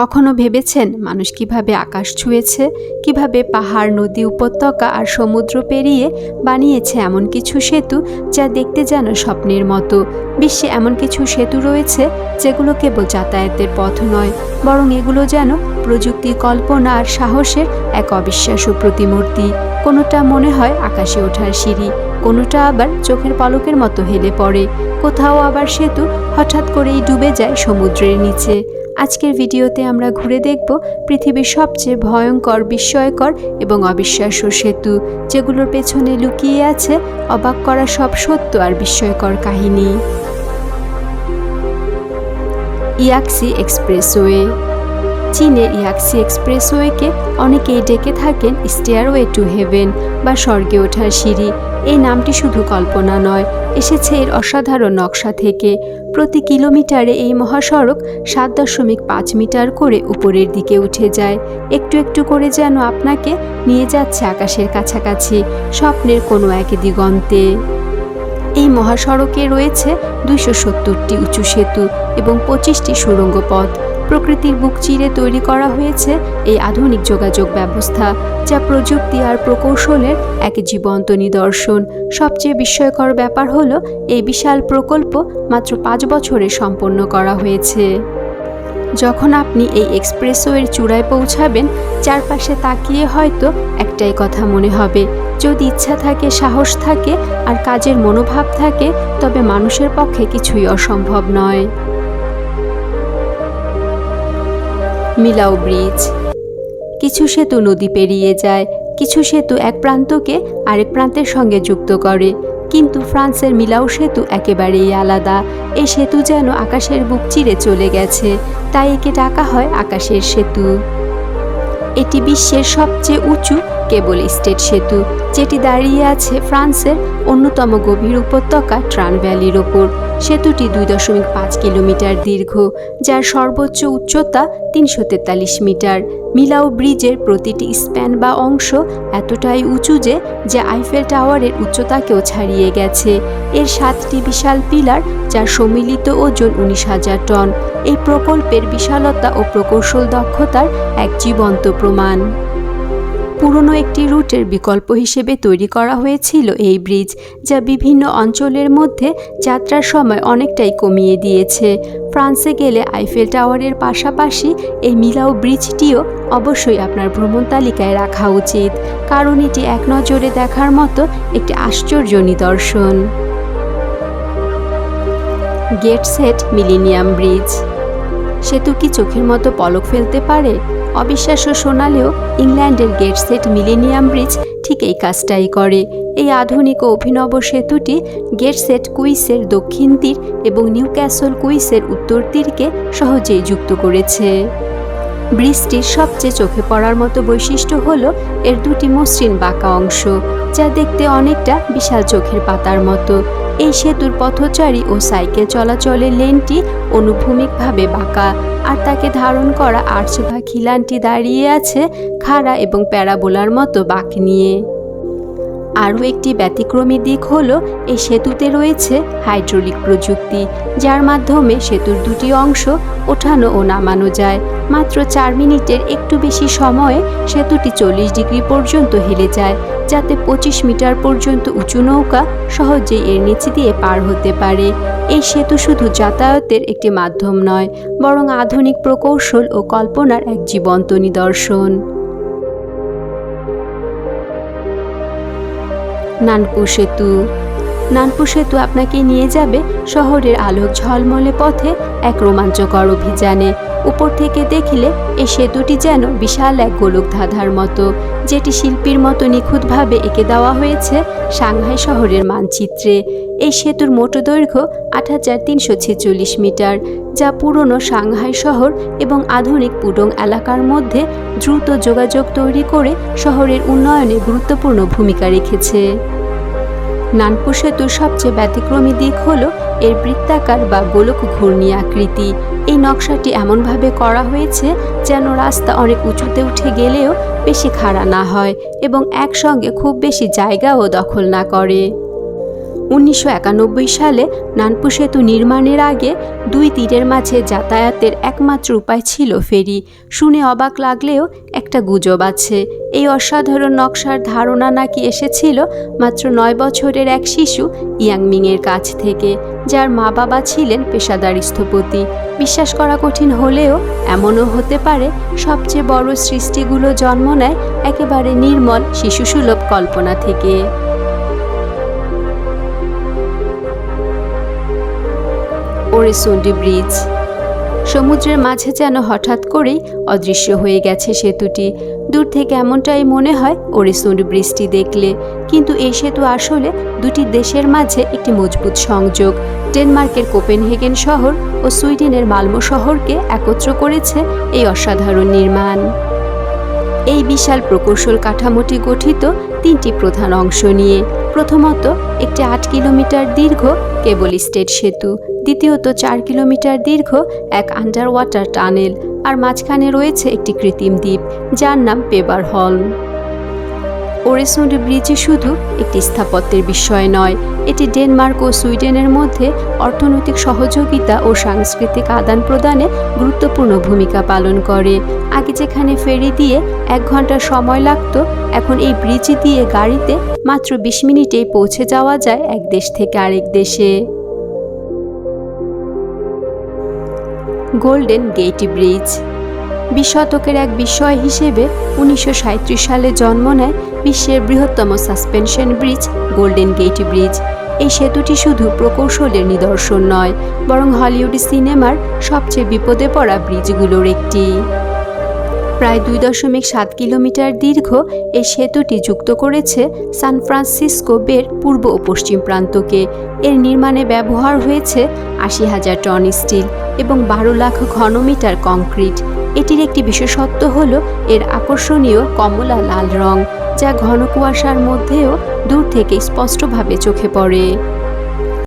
কখনো ভেবেছেন মানুষ কীভাবে আকাশ ছুঁয়েছে, কীভাবে পাহাড়, নদী উপত্যকা আর সমুদ্র পেরিয়ে বানিয়েছে এমন কিছু সেতু যা দেখতে যেন স্বপ্নের মতো? বিশ্বে এমন কিছু সেতু রয়েছে যেগুলো কেবল যাতায়াতের পথ নয়, বরং এগুলো যেন প্রযুক্তি, কল্পনা আর সাহসের এক অবিশ্বাস্য প্রতিমূর্তি। কোনোটা মনে হয় আকাশে ওঠার সিঁড়ি, কোনোটা আবার চোখের পলকের মতো হেলে পড়ে। কোথাও আবার সেতু হঠাৎ করেই ডুবে যায় সমুদ্রের নিচে। আজকের ভিডিওতে আমরা ঘুরে দেখব পৃথিবীর সবচেয়ে ভয়ঙ্কর, বিস্ময়কর এবং অবিশ্বাস্য সেতু, যেগুলোর পেছনে লুকিয়ে আছে অবাক করা সব সত্য আর বিস্ময়কর কাহিনী। Yaxi expressway. চীনের ইয়াক্সি এক্সপ্রেসওয়েকে অনেকেই ডেকে থাকেন স্টেয়ারওয়ে টু হেভেন বা স্বর্গে ওঠার সিঁড়ি। এই নামটি শুধু কল্পনা নয়, এসেছে এর অসাধারণ নকশা থেকে। প্রতি কিলোমিটারে এই মহাসড়ক সাত দশমিক পাঁচ মিটার করে উপরের দিকে উঠে যায়। একটু একটু করে যেন আপনাকে নিয়ে যাচ্ছে আকাশের কাছাকাছি, স্বপ্নের কোনো এক দিগন্তে। এই মহাসড়কে রয়েছে দুইশো সত্তরটি উঁচু সেতু এবং পঁচিশটি সুড়ঙ্গ পথ প্রকৃতির বুক চিরে তৈরি করা হয়েছে এই আধুনিক যোগাযোগ ব্যবস্থা, যা প্রযুক্তি আর প্রকৌশলের এক জীবন্ত নিদর্শন। সবচেয়ে বিস্ময়কর ব্যাপার হলো, এই বিশাল প্রকল্প মাত্র পাঁচ বছরে সম্পন্ন করা হয়েছে। যখন আপনি এই এক্সপ্রেসওয়ের চূড়ায় পৌঁছাবেন, চারপাশে তাকিয়ে হয়তো একটাই কথা মনে হবে, যদি ইচ্ছা থাকে, সাহস থাকে আর কাজের মনোভাব থাকে, তবে মানুষের পক্ষে কিছুই অসম্ভব নয়। মিলাও ব্রিজ। কিছু সেতু নদী পেরিয়ে যায়, কিছু সেতু এক প্রান্তকে আরেক প্রান্তের সঙ্গে যুক্ত করে। কিন্তু ফ্রান্সের মিলাও সেতু একেবারেই আলাদা। এই সেতু যেন আকাশের বুক চিরে চলে গেছে, তাই একে ডাকা হয় আকাশের সেতু। এটি বিশ্বের সবচেয়ে উঁচু কেবল স্টেট সেতু, যেটি দাঁড়িয়ে আছে ফ্রান্সের অন্যতম গভীর উপত্যকা ট্রান ভ্যালির ওপর। সেতুটি দুই দশমিক পাঁচ কিলোমিটার দীর্ঘ, যার সর্বোচ্চ উচ্চতা তিনশো তেতাল্লিশ মিটার। মিলাও ব্রিজের প্রতিটি স্প্যান বা অংশ এতটাই উঁচু যে, যা আইফেল টাওয়ারের উচ্চতাকেও ছাড়িয়ে গেছে। এর সাতটি বিশাল পিলার, যার সম্মিলিত ওজন উনিশ হাজার টন। এই প্রকল্পের বিশালতা ও প্রকৌশল দক্ষতার এক জীবন্ত প্রমাণ। পুরনো একটি রুটের বিকল্প হিসেবে তৈরি করা হয়েছিল এই ব্রিজ, যা বিভিন্ন অঞ্চলের মধ্যে যাত্রার সময় অনেকটাই কমিয়ে দিয়েছে। ফ্রান্সে গেলে আইফেল টাওয়ারের পাশাপাশি এই মিলাও ব্রিজটিও অবশ্যই আপনার ভ্রমণ তালিকায় রাখা উচিত, কারণ এটি এক নজরে দেখার মতো একটি আশ্চর্য নিদর্শন। Gateshead millennium bridge. সেতু কি চোখের মতো পলক ফেলতে পারে? অবিশ্বাস্য শোনালেও ইংল্যান্ডের গেট সেট মিলেনিয়াম ব্রিজ ঠিক এই কাজটাই করে। এই আধুনিক ও অভিনব সেতুটি গেটসেট কুইসের দক্ষিণ তীর এবং নিউ ক্যাসল কুইসের উত্তর তীরকে সহজেই যুক্ত করেছে। ব্রিজটির সবচেয়ে চোখে পড়ার মতো বৈশিষ্ট্য হল এর দুটি মসৃণ বাঁকা অংশ, যা দেখতে অনেকটা বিশাল চোখের পাতার মতো। এই সেতুর পথচারী ও সাইকেল চলাচলের লেনটি অনুভূমিকভাবে বাঁকা, আর তাকে ধারণ করা আর্চভা খিলানটি দাঁড়িয়ে আছে খাড়া এবং প্যারাবোলার মতো বাঁক নিয়ে। আরও একটি ব্যতিক্রমী দিক হল এই সেতুতে রয়েছে হাইড্রোলিক প্রযুক্তি, যার মাধ্যমে সেতুর দুটি অংশ ওঠানো ও নামানো যায়। মাত্র চার মিনিটের একটু বেশি সময়ে সেতুটি চল্লিশ ডিগ্রি পর্যন্ত হেলে যায়, যাতে পঁচিশ মিটার পর্যন্ত উঁচু নৌকা সহজেই এর নিচে দিয়ে পার হতে পারে। এই সেতু শুধু যাতায়াতের একটি মাধ্যম নয়, বরং আধুনিক প্রকৌশল ও কল্পনার এক জীবন্ত নিদর্শন। নানপু সেতু। নানপু সেতু আপনাকে নিয়ে যাবে শহরের আলোক ঝলমলে পথে এক রোমাঞ্চকর অভিযানে। উপর থেকে দেখলে এই সেতুটি যেন বিশাল এক গোলক ধাঁধার মতো, যেটি শিল্পীর মতো নিখুঁতভাবে এঁকে দেওয়া হয়েছে সাংহাই শহরের মানচিত্রে। এই সেতুর মোট দৈর্ঘ্য আট হাজার তিনশো ছেচল্লিশ মিটার, যা পুরনো সাংহাই শহর এবং আধুনিক পুডং এলাকার মধ্যে দ্রুত যোগাযোগ তৈরি করে শহরের উন্নয়নে গুরুত্বপূর্ণ ভূমিকা রেখেছে। নানপুর সেতুর সবচেয়ে ব্যতিক্রমী দিক হল এর বৃত্তাকার বা গোলক ঘূর্ণি আকৃতি। এই নকশাটি এমনভাবে করা হয়েছে যেন রাস্তা অনেক উঁচুতে উঠে গেলেও বেশি খাড়া না হয় এবং একসঙ্গে খুব বেশি জায়গাও দখল না করে। উনিশশো একানব্বই সালে নানপু সেতু নির্মাণের আগে দুই তীরের মাঝে যাতায়াতের একমাত্র উপায় ছিল ফেরি। শুনে অবাক লাগলেও একটা গুজব আছে। এই অসাধারণ নকশার ধারণা নাকি এসেছিল মাত্র নয় বছরের এক শিশু ইয়াংমিংয়ের কাছ থেকে, যার মা বাবা ছিলেন পেশাদার স্থপতি। বিশ্বাস করা কঠিন হলেও এমনও হতে পারে সবচেয়ে বড় সৃষ্টিগুলো জন্ম নেয় একেবারে নির্মল শিশুসুলভ কল্পনা থেকে। Oresund bridge. সমুদ্রের মাঝে যেন হঠাৎ করেই অদৃশ্য হয়ে গেছে সেতুটি। দূর থেকে এমনটাই মনে হয় ওরেসুন্ডি ব্রিজটি দেখলে। কিন্তু এই সেতু আসলে দুটি দেশের মাঝে একটি মজবুত সংযোগ। ডেনমার্কের কোপেনহেগেন শহর ও সুইডেনের মালমো শহরকে একত্র করেছে এই অসাধারণ নির্মাণ। এই বিশাল প্রকৌশল কাঠামোটি গঠিত তিনটি প্রধান অংশ নিয়ে। প্রথমত একটি আট কিলোমিটার দীর্ঘ কেবল স্টেট সেতু। দ্বিতীয়ত চার কিলোমিটার দীর্ঘ এক আন্ডার ওয়াটার টানেল আর মাঝখানে রয়েছে একটি কৃত্রিম দ্বীপ, যার নাম পেবার হল ওরেসুন্ড ব্রিজ শুধু একটি স্থাপত্যের বিষয় নয়, এটি ডেনমার্ক ও সুইডেনের মধ্যে অর্থনৈতিক সহযোগিতা ও সাংস্কৃতিক আদান প্রদানে গুরুত্বপূর্ণ ভূমিকা পালন করে। আগে যেখানে ফেরি দিয়ে এক ঘণ্টা সময় লাগতো, এখন এই ব্রিজ দিয়ে গাড়িতে মাত্র বিশ মিনিটেই পৌঁছে যাওয়া যায় এক দেশ থেকে আরেক দেশে। গোল্ডেন গেট ব্রিজ বিশ শতকের এক বিষয় হিসেবে উনিশশো সাঁইত্রিশ সালে জন্ম নেয় বিশ্বের বৃহত্তম suspension bridge Golden Gate Bridge এই সেতুটি শুধু প্রকৌশলের নিদর্শন নয়, বরং হলিউড সিনেমার সবচেয়ে বিপদে পড়া ব্রিজগুলোর একটি। প্রায় দুই দশমিক সাত কিলোমিটার দীর্ঘ এই সেতুটি যুক্ত করেছে সান ফ্রান্সিসকো বের পূর্ব ও পশ্চিম প্রান্তকে। এর নির্মাণে ব্যবহার হয়েছে আশি হাজার টন স্টিল এবং বারো লাখ ঘনমিটার কংক্রিট। এটির একটি বিশেষত্ব হল এর আকর্ষণীয় কমলা লাল রং, যা ঘন কুয়াশার মধ্যেও দূর থেকে স্পষ্টভাবে চোখে পড়ে।